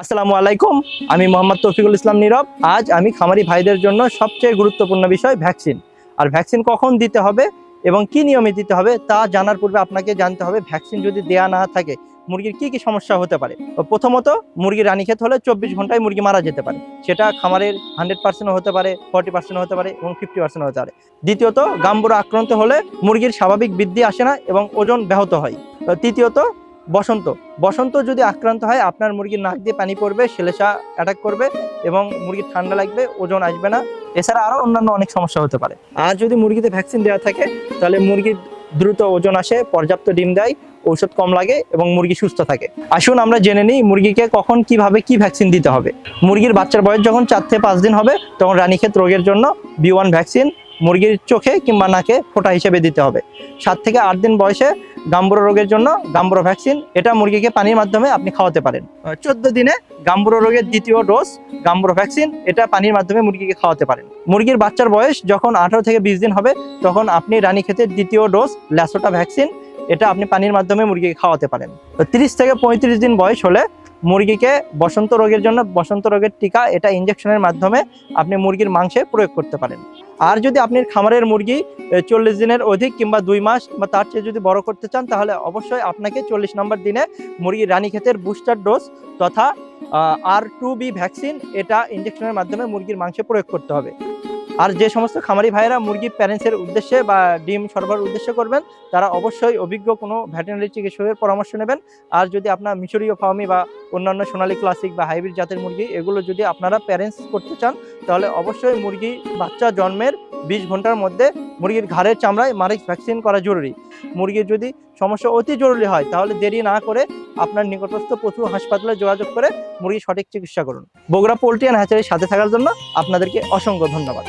আসসালামু আলাইকুম, আমি মোহাম্মদ তৌফিকুল ইসলাম নীরব। আজ আমি খামারি ভাইদের জন্য সবচেয়ে গুরুত্বপূর্ণ বিষয় ভ্যাকসিন। আর ভ্যাকসিন কখন দিতে হবে এবং কি নিয়মে দিতে হবে তা জানার পূর্বে আপনাকে জানতে হবে, ভ্যাকসিন যদি দেয়া না থাকে, মুরগির কি কি সমস্যা হতে পারে? প্রথমত, মুরগির রানীক্ষেত হলে চব্বিশ ঘন্টায় মুরগি মারা যেতে পারে। সেটা খামারের হান্ড্রেড পার্সেন্টও হতে পারে ফর্টি পার্সেন্ট হতে পারে এবং ফিফটি পার্সেন্ট হতে পারে। দ্বিতীয়ত, গাম্বুরা আক্রান্ত হলে মুরগির স্বাভাবিক বৃদ্ধি আসে না এবং ওজন ব্যাহত হয়। তৃতীয়ত বসন্ত। বসন্ত যদি আক্রান্ত হয়, আপনার মুরগির নাক দিয়ে পানি পড়বে সেলেসা অ্যাটাক করবে এবং মুরগির ঠান্ডা লাগবে, ওজন আসবে না। এছাড়া আরও অন্যান্য অনেক সমস্যা হতে পারে। আর যদি মুরগিতে ভ্যাকসিন দেওয়া থাকে, তাহলে মুরগির দ্রুত ওজন আসে, পর্যাপ্ত ডিম দেয়, ঔষধ কম লাগে এবং মুরগি সুস্থ থাকে। আসুন আমরা জেনে নিই মুরগিকে কখন কীভাবে কি ভ্যাকসিন দিতে হবে। মুরগির বাচ্চার বয়স যখন চার থেকে পাঁচ দিন হবে, তখন রানীক্ষেত রোগের জন্য বি ওয়ান ভ্যাকসিন মুরগির চোখে কিংবা নাকে ফোঁটা হিসেবে দিতে হবে। সাত থেকে আট দিন বয়সে গাম্বুরো রোগের জন্য গাম্বুরো ভ্যাকসিন, এটা মুরগিকে পানির মাধ্যমে আপনি খাওয়াতে পারেন। চোদ্দ দিনে গাম্বুরো রোগের দ্বিতীয় ডোজ গাম্বুরো ভ্যাকসিন, এটা পানির মাধ্যমে মুরগিকে খাওয়াতে পারেন। মুরগির বাচ্চার বয়স যখন আঠারো থেকে বিশ দিন হবে, তখন আপনি রানীক্ষেতের দ্বিতীয় ডোজ ল্যাসোটা ভ্যাকসিন, এটা আপনি পানির মাধ্যমে মুরগিকে খাওয়াতে পারেন। তো তিরিশ থেকে পঁয়ত্রিশ দিন বয়স হলে মুরগিকে বসন্ত রোগের জন্য বসন্ত রোগের টিকা এটা ইঞ্জেকশনের মাধ্যমে আপনি মুরগির মাংসে প্রয়োগ করতে পারেন। আর যদি আপনি খামারের মুরগি চল্লিশ দিনের অধিক কিংবা দুই মাস বা তার চেয়ে যদি বড় করতে চান, তাহলে অবশ্যই আপনাকে চল্লিশ নম্বর দিনে মুরগির রানীক্ষেতের বুস্টার ডোজ তথা আর টু বি ভ্যাকসিন এটা ইঞ্জেকশনের মাধ্যমে মুরগির মাংসে প্রয়োগ করতে হবে। আর যে সমস্ত খামারি ভাইয়েরা মুরগি প্যারেন্টসের উদ্দেশ্যে বা ডিম সরবরাহের উদ্দেশ্যে করবেন, তারা অবশ্যই অভিজ্ঞ কোনো ভ্যাটেনারি চিকিৎসকের পরামর্শ নেবেন। আর যদি আপনার মিশরীয় ফার্মি বা অন্যান্য সোনালী ক্লাসিক বা হাইব্রিড জাতের মুরগি, এগুলো যদি আপনারা প্যারেন্টস করতে চান, তাহলে অবশ্যই মুরগি বাচ্চা জন্মের বিশ ঘণ্টার মধ্যে মুরগির ঘাড়ের চামড়ায় মারিক ভ্যাকসিন করা জরুরি। মুরগির যদি সমস্যা অতি জরুরি হয়, তাহলে দেরি না করে আপনার নিকটস্থ পশু হাসপাতালে যোগাযোগ করে মুরগি সঠিক চিকিৎসা করুন। বগুড়া পোলট্রি অ্যান্ড হ্যাচারির সাথে থাকার জন্য আপনাদেরকে অসংখ্য ধন্যবাদ।